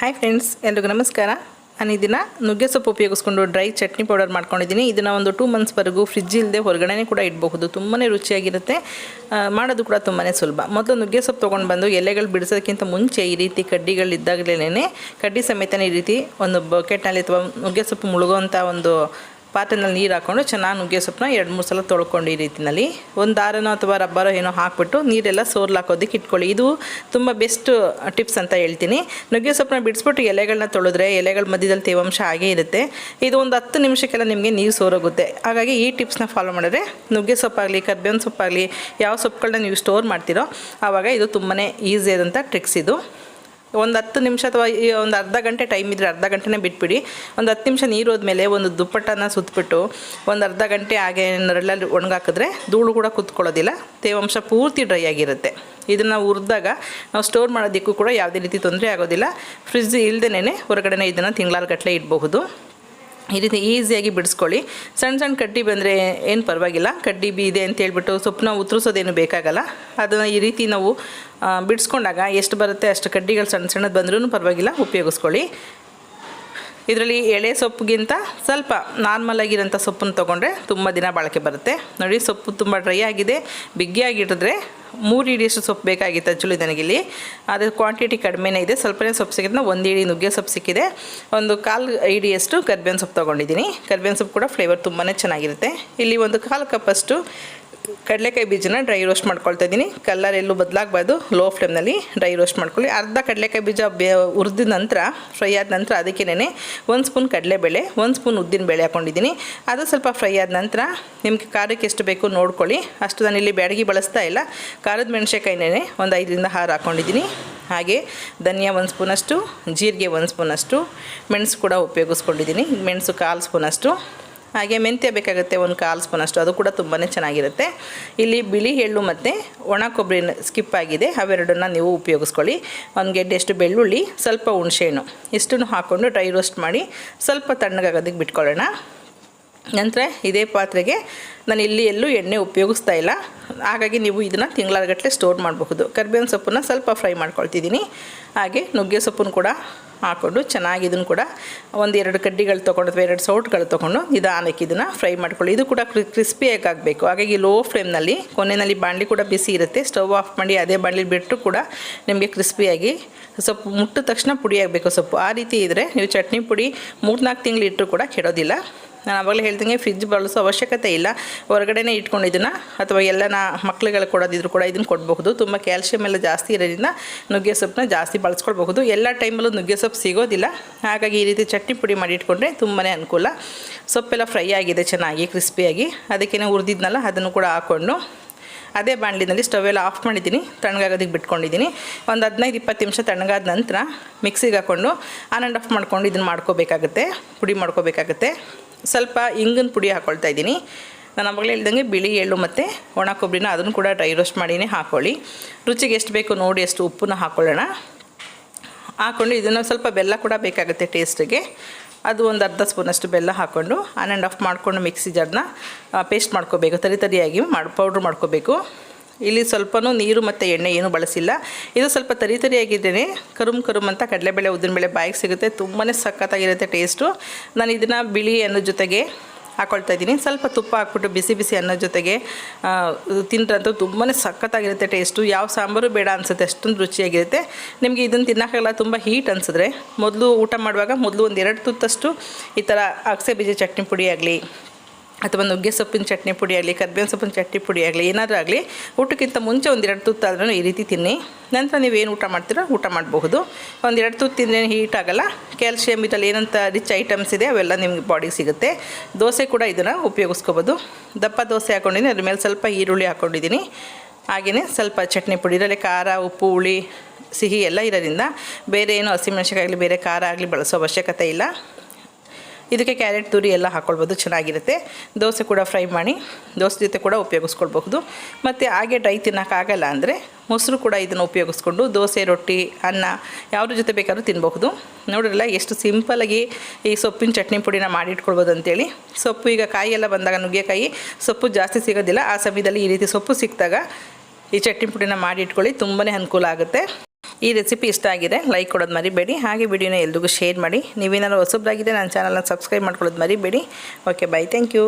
Hi friends ಎಲ್ರಿಗೂ ನಮಸ್ಕಾರ. ನಾನು ಇದನ್ನು ನುಗ್ಗೆ ಸೊಪ್ಪು ಉಪಯೋಗಿಸ್ಕೊಂಡು ಡ್ರೈ ಚಟ್ನಿ ಪೌಡರ್ ಮಾಡ್ಕೊಂಡಿದ್ದೀನಿ. ಇದನ್ನು ಒಂದು ಟೂ ಮಂತ್ಸ್ವರೆಗೂ ಫ್ರಿಜ್ ಇಲ್ಲದೆ ಹೊರಗಡೆ ಕೂಡ ಇಡಬಹುದು. ತುಂಬಾ ರುಚಿಯಾಗಿರುತ್ತೆ. ಮಾಡೋದು ಕೂಡ ತುಂಬಾ ಸುಲಭ. ಮೊದಲು ನುಗ್ಗೆ ಸೊಪ್ಪು ತೊಗೊಂಡು ಬಂದು ಎಲೆಗಳು ಬಿಡಿಸೋದಕ್ಕಿಂತ ಮುಂಚೆ ಈ ರೀತಿ ಕಡ್ಡಿಗಳಿದ್ದಾಗಲೇ ಕಡ್ಡಿ ಸಮೇತನೇ ಈ ರೀತಿ ಒಂದು ಬಕೆಟ್ನಲ್ಲಿ ಅಥವಾ ನುಗ್ಗೆ ಸೊಪ್ಪು ಮುಳುಗುವಂಥ ಒಂದು ಪಾತ್ರೆನಲ್ಲಿ ನೀರು ಹಾಕ್ಕೊಂಡು ಚೆನ್ನಾಗಿ ನುಗ್ಗೆ ಸೊಪ್ಪನ್ನ ಎರಡು, ಮೂರು ಸಲ ತೊಳ್ಕೊಂಡು ಈ ರೀತಿಯಲ್ಲಿ ಒಂದು ದಾರನೋ ಅಥವಾ ರಬ್ಬರೋ ಏನೋ ಹಾಕ್ಬಿಟ್ಟು ನೀರೆಲ್ಲ ಸೋರ್ಲಾಕೋದಕ್ಕೆ ಇಟ್ಕೊಳ್ಳಿ. ಇದು ತುಂಬ ಬೆಸ್ಟ್ ಟಿಪ್ಸ್ ಅಂತ ಹೇಳ್ತೀನಿ. ನುಗ್ಗೆ ಸೊಪ್ಪನ್ನ ಬಿಡಿಸ್ಬಿಟ್ಟು ಎಲೆಗಳನ್ನ ತೊಳೆದ್ರೆ ಎಲೆಗಳ ಮಧ್ಯದಲ್ಲಿ ತೇವಾಂಶ ಹಾಗೇ ಇರುತ್ತೆ. ಇದು ಒಂದು ಹತ್ತು ನಿಮಿಷಕ್ಕೆಲ್ಲ ನಿಮಗೆ ನೀರು ಸೋರೋಗುತ್ತೆ. ಹಾಗಾಗಿ ಈ ಟಿಪ್ಸ್ನ ಫಾಲೋ ಮಾಡಿದ್ರೆ ನುಗ್ಗೆ ಸೊಪ್ಪಾಗಲಿ, ಕರ್ಬೇವಿನ ಸೊಪ್ಪಾಗಲಿ, ಯಾವ ಸೊಪ್ಪುಗಳನ್ನ ನೀವು ಸ್ಟೋರ್ ಮಾಡ್ತೀರೋ, ಆವಾಗ ಇದು ತುಂಬಾ ಈಸಿ ಆದಂಥ ಟ್ರಿಕ್ಸ್ ಇದು. ಒಂದು ಹತ್ತು ನಿಮಿಷ ಅಥವಾ ಒಂದು ಅರ್ಧ ಗಂಟೆ ಟೈಮ್ ಇದ್ದರೆ ಅರ್ಧ ಗಂಟೆನೇ ಬಿಟ್ಬಿಡಿ. ಒಂದು ಹತ್ತು ನಿಮಿಷ ನೀರು ಹೋದ್ಮೇಲೆ ಒಂದು ದುಪ್ಪಟ್ಟನ ಸುತ್ತಬಿಟ್ಟು ಒಂದು ಅರ್ಧ ಗಂಟೆ ಹಾಗೆ ನೆರಳಲ್ಲಿ ಒಣಗಾಕಿದ್ರೆ ಧೂಳು ಕೂಡ ಕುತ್ಕೊಳ್ಳೋದಿಲ್ಲ. ತೇವಾಂಶ ಪೂರ್ತಿ ಡ್ರೈ ಆಗಿರುತ್ತೆ. ಇದನ್ನು ಹುರಿದಾಗ ನಾವು ಸ್ಟೋರ್ ಮಾಡೋದಕ್ಕೂ ಕೂಡ ಯಾವುದೇ ರೀತಿ ತೊಂದರೆ ಆಗೋದಿಲ್ಲ. ಫ್ರಿಜ್ ಇಲ್ಲದೇನೆ ಹೊರಗಡೆನೇ ಇದನ್ನು ತಿಂಗಳಾಲ್ಗಟ್ಟಲೆ ಇಡಬಹುದು. ಈ ರೀತಿ ಈಸಿಯಾಗಿ ಬಿಡಿಸ್ಕೊಳ್ಳಿ. ಸಣ್ಣ ಸಣ್ಣ ಕಡ್ಡಿ ಬಂದರೆ ಏನು ಪರವಾಗಿಲ್ಲ. ಕಡ್ಡಿ ಬಿ ಇದೆ ಅಂತ ಹೇಳ್ಬಿಟ್ಟು ಸೊಪ್ಪನ್ನ ಉತ್ತರಿಸೋದೇನು ಬೇಕಾಗಲ್ಲ. ಅದನ್ನು ಈ ರೀತಿ ನಾವು ಬಿಡಿಸ್ಕೊಂಡಾಗ ಎಷ್ಟು ಬರುತ್ತೆ ಅಷ್ಟು ಕಡ್ಡಿಗಳು ಸಣ್ಣ ಸಣ್ಣದು ಬಂದ್ರೂ ಪರವಾಗಿಲ್ಲ. ಉಪಯೋಗಿಸ್ಕೊಳ್ಳಿ. ಇದರಲ್ಲಿ ಎಳೆ ಸೊಪ್ಪಿಗಿಂತ ಸ್ವಲ್ಪ ನಾರ್ಮಲ್ ಆಗಿರೋಂಥ ಸೊಪ್ಪನ್ನು ತೊಗೊಂಡ್ರೆ ತುಂಬ ದಿನ ಬಾಳಿಕೆ ಬರುತ್ತೆ. ನೋಡಿ, ಸೊಪ್ಪು ತುಂಬ ಡ್ರೈ ಆಗಿದೆ. ಬಿಗಿಯಾಗಿಟ್ಟಿದ್ರೆ ಮೂರು ಇಡಿಯಷ್ಟು ಸೊಪ್ಪು ಬೇಕಾಗಿತ್ತು ಆ್ಯಕ್ಚುಲಿ ನನಗಿಲ್ಲಿ. ಅದ್ರ ಕ್ವಾಂಟಿಟಿ ಕಡಿಮೆನೇ ಇದೆ. ಸ್ವಲ್ಪನೇ ಸೊಪ್ಪು ಸಿಕ್ಕಿದ್ರೆ ಒಂದು ಇಡಿ ನುಗ್ಗೆ ಸೊಪ್ಪು ಸಿಕ್ಕಿದೆ. ಒಂದು ಕಾಲು ಇಡಿಯಷ್ಟು ಕರ್ಬೇವಿನ ಸೊಪ್ಪು ತೊಗೊಂಡಿದ್ದೀನಿ. ಕರ್ಬೇವಿನ ಸೊಪ್ಪು ಕೂಡ ಫ್ಲೇವರ್ ತುಂಬಾ ಚೆನ್ನಾಗಿರುತ್ತೆ. ಇಲ್ಲಿ ಒಂದು ಕಾಲು ಕಪ್ಪಷ್ಟು ಕಡಲೆಕಾಯಿ ಬೀಜನ ಡ್ರೈ ರೋಸ್ಟ್ ಮಾಡ್ಕೊಳ್ತಾ ಇದ್ದೀನಿ ಕಲ್ಲರ್ ಎಲ್ಲೂ ಬದಲಾಗಬಾರ್ದು. ಲೋ ಫ್ಲೇಮ್ನಲ್ಲಿ ಡ್ರೈ ರೋಸ್ಟ್ ಮಾಡ್ಕೊಳ್ಳಿ. ಅರ್ಧ ಕಡಲೆಕಾಯಿ ಬೀಜ ಬೇ, ಹುರಿದ ನಂತರ ಫ್ರೈ ಆದ ನಂತರ ಅದಕ್ಕೇನೆ ಒಂದು ಸ್ಪೂನ್ ಕಡಲೆಬೇಳೆ, ಒಂದು ಸ್ಪೂನ್ ಉದ್ದಿನ ಬೇಳೆ ಹಾಕೊಂಡಿದ್ದೀನಿ ಅದು ಸ್ವಲ್ಪ ಫ್ರೈ ಆದ ನಂತರ ನಿಮಗೆ ಖಾರಕ್ಕೆ ಎಷ್ಟು ಬೇಕು ನೋಡ್ಕೊಳ್ಳಿ. ಅಷ್ಟು ನಾನು ಇಲ್ಲಿ ಬ್ಯಾಡಗಿ ಬಳಸ್ತಾ ಇಲ್ಲ. ಖಾರದ ಮೆಣಸೆಕಾಯಿನೇ ಒಂದು ಐದರಿಂದ ಹಾರು ಹಾಕ್ಕೊಂಡಿದ್ದೀನಿ ಹಾಗೆ ಧನಿಯಾ ಒಂದು ಸ್ಪೂನಷ್ಟು ಜೀರಿಗೆ ಒಂದು ಸ್ಪೂನಷ್ಟು ಮೆಣಸು ಕೂಡ ಉಪಯೋಗಿಸ್ಕೊಂಡಿದ್ದೀನಿ ಮೆಣಸು ಕಾಲು ಸ್ಪೂನಷ್ಟು ಹಾಗೆ ಮೆಂತ್ಯ ಬೇಕಾಗುತ್ತೆ ಒಂದು ಕಾಲು ಸ್ಪೂನಷ್ಟು ಅದು ಕೂಡ ತುಂಬಾ ಚೆನ್ನಾಗಿರುತ್ತೆ. ಇಲ್ಲಿ ಬಿಳಿ ಎಳ್ಳು ಮತ್ತು ಒಣ ಕೊಬ್ಬರಿ ಸ್ಕಿಪ್ ಆಗಿದೆ, ಅವೆರಡನ್ನ ನೀವು ಉಪಯೋಗಿಸ್ಕೊಳ್ಳಿ. ಒಂದು ಗೆಡ್ಡೆಷ್ಟು ಬೆಳ್ಳುಳ್ಳಿ, ಸ್ವಲ್ಪ ಹುಣಸೆಹಣ್ಣು, ಇಷ್ಟನ್ನು ಹಾಕ್ಕೊಂಡು ಡ್ರೈ ರೋಸ್ಟ್ ಮಾಡಿ ಸ್ವಲ್ಪ ತಣ್ಣಗಾಗೋದಕ್ಕೆ ಬಿಟ್ಕೊಳ್ಳೋಣ. ನಂತರ ಇದೇ ಪಾತ್ರೆಗೆ ನಾನು ಇಲ್ಲಿ ಎಲ್ಲೂ ಎಣ್ಣೆ ಉಪಯೋಗಿಸ್ತಾ ಇಲ್ಲ. ಹಾಗಾಗಿ ನೀವು ಇದನ್ನು ತಿಂಗಳಾರ್ಗಟ್ಟಲೆ ಸ್ಟೋರ್ ಮಾಡಬಹುದು. ಕರ್ಬೇವಿನ ಸೊಪ್ಪನ್ನು ಸ್ವಲ್ಪ ಫ್ರೈ ಮಾಡ್ಕೊಳ್ತಿದ್ದೀನಿ. ಹಾಗೆ ನುಗ್ಗೆ ಸೊಪ್ಪನ್ನು ಕೂಡ ಹಾಕ್ಕೊಂಡು ಚೆನ್ನಾಗಿ ಇದನ್ನು ಕೂಡ ಒಂದು ಎರಡು ಕಡ್ಡಿಗಳು ತೊಗೊಂಡು ಅಥವಾ ಎರಡು ಸೌಟ್ಗಳು ತೊಗೊಂಡು ನಿಧಾನಕ್ಕೆ ಇದನ್ನು ಫ್ರೈ ಮಾಡ್ಕೊಳ್ಳಿ. ಇದು ಕೂಡ ಕ್ರಿಸ್ಪಿಯಾಗಿ ಆಗಬೇಕು ಹಾಗಾಗಿ ಲೋ ಫ್ಲೇಮ್ನಲ್ಲಿ, ಕೊನೆಯಲ್ಲಿ ಬಾಣಲಿ ಕೂಡ ಬಿಸಿ ಇರುತ್ತೆ. ಸ್ಟವ್ ಆಫ್ ಮಾಡಿ ಅದೇ ಬಾಣಲಿ ಬಿಟ್ಟು ಕೂಡ ನಿಮಗೆ ಕ್ರಿಸ್ಪಿಯಾಗಿ ಸೊಪ್ಪು ಮುಟ್ಟಿದ ತಕ್ಷಣ ಪುಡಿ ಆಗಬೇಕು ಸೊಪ್ಪು. ಆ ರೀತಿ ಇದ್ದರೆ ನೀವು ಚಟ್ನಿ ಪುಡಿ ಮೂರ್ನಾಲ್ಕು ತಿಂಗಳು ಇಟ್ಟರು ಕೂಡ ಕೆಡೋದಿಲ್ಲ. ನಾನು ಆವಾಗಲೇ ಹೇಳ್ದಂಗೆ ಫ್ರಿಜ್ ಬಳಸೋ ಅವಶ್ಯಕತೆ ಇಲ್ಲ. ಹೊರಗಡೆನೇ ಇಟ್ಕೊಂಡು ಇದನ್ನು, ಅಥವಾ ಎಲ್ಲನ ಮಕ್ಳುಗಳು ಕೊಡೋದಿದ್ರು ಕೂಡ ಇದನ್ನು ಕೊಡಬಹುದು. ತುಂಬ ಕ್ಯಾಲ್ಶಿಯಂ ಎಲ್ಲ ಜಾಸ್ತಿ ಇರೋದ್ರಿಂದ ನುಗ್ಗೆ ಸೊಪ್ಪನ್ನ ಜಾಸ್ತಿ ಬಳಸ್ಕೊಳ್ಬಹುದು. ಎಲ್ಲ ಟೈಮಲ್ಲೂ ನುಗ್ಗೆ ಸೊಪ್ಪು ಸಿಗೋದಿಲ್ಲ. ಹಾಗಾಗಿ ಈ ರೀತಿ ಚಟ್ನಿ ಪುಡಿ ಮಾಡಿ ಇಟ್ಕೊಂಡ್ರೆ ತುಂಬಾ ಅನುಕೂಲ. ಸೊಪ್ಪೆಲ್ಲ ಫ್ರೈ ಆಗಿದೆ, ಚೆನ್ನಾಗಿ ಕ್ರಿಸ್ಪಿಯಾಗಿ ಅದಕ್ಕೇನೆ ಹುರಿದಿದ್ನಲ್ಲ, ಅದನ್ನು ಕೂಡ ಹಾಕ್ಕೊಂಡು ಅದೇ ಬಾಣಲಿನಲ್ಲಿ ಎಲ್ಲ ಆಫ್ ಮಾಡಿದ್ದೀನಿ. ತಣ್ಣಗಾಗೋದಕ್ಕೆ ಬಿಟ್ಕೊಂಡಿದ್ದೀನಿ. ಒಂದು ಹದಿನೈದು, ಇಪ್ಪತ್ತು ನಿಮಿಷ ತಣ್ಣಗಾದ ನಂತರ ಮಿಕ್ಸಿಗೆ ಹಾಕ್ಕೊಂಡು ಆನ್ ಆ್ಯಂಡ್ ಆಫ್ ಮಾಡ್ಕೊಂಡು ಇದನ್ನು ಮಾಡ್ಕೋಬೇಕಾಗುತ್ತೆ, ಪುಡಿ ಮಾಡ್ಕೋಬೇಕಾಗತ್ತೆ. ಸ್ವಲ್ಪ ಇಂಗಿನ ಪುಡಿ ಹಾಕ್ಕೊಳ್ತಾ ಇದ್ದೀನಿ. ನಾನು ಅವಾಗಲೇ ಹೇಳ್ದಂಗೆ ಬಿಳಿ, ಎಳ್ಳು ಮತ್ತು ಒಣ ಕೊಬ್ಬರಿನ ಅದನ್ನು ಕೂಡ ಡ್ರೈ ರೋಸ್ಟ್ ಮಾಡಿನೇ ಹಾಕ್ಕೊಳ್ಳಿ ರುಚಿಗೆ ಎಷ್ಟು ಬೇಕು ನೋಡಿ ಅಷ್ಟು ಉಪ್ಪನ್ನ ಹಾಕ್ಕೊಳ್ಳೋಣ ಹಾಕ್ಕೊಂಡು ಇದನ್ನು ಸ್ವಲ್ಪ ಬೆಲ್ಲ ಕೂಡ ಬೇಕಾಗುತ್ತೆ ಟೇಸ್ಟಿಗೆ ಅದು ಒಂದು ಅರ್ಧ ಸ್ಪೂನಷ್ಟು ಬೆಲ್ಲ ಹಾಕ್ಕೊಂಡು ಆನ್ ಆ್ಯಂಡ್ ಆಫ್ ಮಾಡಿಕೊಂಡು ಮಿಕ್ಸಿ ಜಾರ್ನ ಪೇಸ್ಟ್ ಮಾಡ್ಕೋಬೇಕು. ತರಿ ತರಿಯಾಗಿ ಮಾಡಿ ಪೌಡ್ರ್ ಮಾಡ್ಕೋಬೇಕು. ಇಲ್ಲಿ ಸ್ವಲ್ಪನೂ ನೀರು ಮತ್ತು ಎಣ್ಣೆ ಏನೂ ಬಳಸಿಲ್ಲ. ಇದು ಸ್ವಲ್ಪ ತರಿ ತರಿಯಾಗಿದ್ದೇನೆ. ಕರುಮ್ ಕರುಮ್ ಅಂತ ಕಡಲೆಬೇಳೆ ಉದ್ದಿನಬೇಳೆ ಬಾಯಿಗೆ ಸಿಗುತ್ತೆ. ತುಂಬಾ ಸಖತ್ತಾಗಿರುತ್ತೆ ಟೇಸ್ಟು. ನಾನು ಇದನ್ನು ಬಿಳಿ ಅನ್ನೋ ಜೊತೆಗೆ ಹಾಕೊಳ್ತಾ ಇದ್ದೀನಿ. ಸ್ವಲ್ಪ ತುಪ್ಪ ಹಾಕ್ಬಿಟ್ಟು ಬಿಸಿ ಬಿಸಿ ಅನ್ನೋ ಜೊತೆಗೆ ತಿಂದ್ರಂತೂ ತುಂಬಾ ಸಖತ್ತಾಗಿರುತ್ತೆ ಟೇಸ್ಟು. ಯಾವ ಸಾಂಬಾರು ಬೇಡ ಅನಿಸುತ್ತೆ, ಅಷ್ಟೊಂದು ರುಚಿಯಾಗಿರುತ್ತೆ. ನಿಮಗೆ ಇದನ್ನು ತಿನ್ನೋಕ್ಕಾಗಲ್ಲ ತುಂಬ ಹೀಟ್ ಅನಿಸಿದ್ರೆ, ಮೊದಲು ಊಟ ಮಾಡುವಾಗ ಮೊದಲು ಒಂದು ಎರಡು ತುತ್ತಷ್ಟು ಈ ಥರ ಅಗಸೆ ಬೀಜ ಚಟ್ನಿ ಪುಡಿ ಆಗಲಿ ಅಥವಾ ನುಗ್ಗೆ ಸೊಪ್ಪಿನ ಚಟ್ನಿ ಪುಡಿ ಆಗಲಿ, ಕರ್ಬೇವಿನ ಸೊಪ್ಪಿನ ಚಟ್ನಿ ಪುಡಿ ಆಗಲಿ, ಏನಾದರೂ ಆಗಲಿ, ಊಟಕ್ಕಿಂತ ಮುಂಚೆ ಒಂದೆರಡು ತುತ್ತು ಆದ್ರೂ ಈ ರೀತಿ ತಿನ್ನಿ. ನಂತರ ನೀವೇನು ಊಟ ಮಾಡ್ತೀರೋ ಊಟ ಮಾಡಬಹುದು. ಒಂದೆರಡು ತುತ್ತು ತಿಂದರೆ ಹೀಟ್ ಆಗಲ್ಲ. ಕ್ಯಾಲ್ಶಿಯಮ್ ಇದರಲ್ಲಿ ಏನಂತ ರಿಚ್ ಐಟಮ್ಸ್ ಇದೆ, ಅವೆಲ್ಲ ನಿಮಗೆ ಬಾಡಿಗೆ ಸಿಗುತ್ತೆ. ದೋಸೆ ಕೂಡ ಇದನ್ನು ಉಪಯೋಗಿಸ್ಕೋಬೋದು ದಪ್ಪ ದೋಸೆ ಹಾಕ್ಕೊಂಡಿದ್ದೀನಿ ಅದ್ರ ಮೇಲೆ ಸ್ವಲ್ಪ ಈರುಳ್ಳಿ ಹಾಕ್ಕೊಂಡಿದ್ದೀನಿ ಹಾಗೆಯೇ ಸ್ವಲ್ಪ ಚಟ್ನಿ ಪುಡಿ, ಇದರಲ್ಲಿ ಖಾರ, ಉಪ್ಪು, ಹುಳಿ, ಸಿಹಿ ಎಲ್ಲ ಇರೋದ್ರಿಂದ ಬೇರೆ ಏನು ಹಸಿಮೆಣಸಿಕಾಗಲಿ ಬೇರೆ ಖಾರ ಆಗಲಿ ಬಳಸೋ ಅವಶ್ಯಕತೆ ಇಲ್ಲ. ಇದಕ್ಕೆ ಕ್ಯಾರೆಟ್ ತುರಿ ಎಲ್ಲ ಹಾಕ್ಕೊಳ್ಬೋದು ಚೆನ್ನಾಗಿರುತ್ತೆ. ದೋಸೆ ಕೂಡ ಫ್ರೈ ಮಾಡಿ, ದೋಸೆ ಜೊತೆ ಕೂಡ ಉಪಯೋಗಿಸ್ಕೊಳ್ಬಹುದು. ಮತ್ತು ಹಾಗೆ ಡ್ರೈ ತಿನ್ನೋಕ್ಕಾಗಲ್ಲ ಅಂದರೆ ಮೊಸರು ಕೂಡ ಇದನ್ನು ಉಪಯೋಗಿಸ್ಕೊಂಡು ದೋಸೆ, ರೊಟ್ಟಿ, ಅನ್ನ ಯಾವ್ದ್ರ ಜೊತೆ ಬೇಕಾದ್ರೂ ತಿನ್ನಬಹುದು ನೋಡಿರಲ್ಲ, ಎಷ್ಟು ಸಿಂಪಲಾಗಿ ಈ ಸೊಪ್ಪಿನ ಚಟ್ನಿ ಪುಡಿನ ಮಾಡಿಟ್ಕೊಳ್ಬೋದು ಅಂತೇಳಿ. ಸೊಪ್ಪು ಈಗ ಕಾಯಿ ಎಲ್ಲ ಬಂದಾಗ ನುಗ್ಗೆಕಾಯಿ, ಸೊಪ್ಪು ಜಾಸ್ತಿ ಸಿಗೋದಿಲ್ಲ. ಆ ಸಮಯದಲ್ಲಿ ಈ ರೀತಿ ಸೊಪ್ಪು ಸಿಕ್ಕಿದಾಗ ಈ ಚಟ್ನಿ ಪುಡಿನ ಮಾಡಿ ಇಟ್ಕೊಳ್ಳಿ ತುಂಬಾ ಅನುಕೂಲ ಆಗುತ್ತೆ. ಈ ರೆಸಿಪಿ ಇಷ್ಟ ಆಗಿದೆ ಲೈಕ್ ಕೊಡೋದು ಮರಿಬೇಡಿ. ಹಾಗೆ ವಿಡಿಯೋನ ಎಲ್ರಿಗೂ ಶೇರ್ ಮಾಡಿ. ನೀವೇನಾದ್ರು ಹೊಸಬ್ರಾಗಿದೆ ನನ್ನ ಚಾನಲ್ನ ಸಬ್ಸ್ಕ್ರೈಬ್ ಮಾಡ್ಕೊಳ್ಳೋದು ಮರಿಬೇಡಿ. Okay bye thank you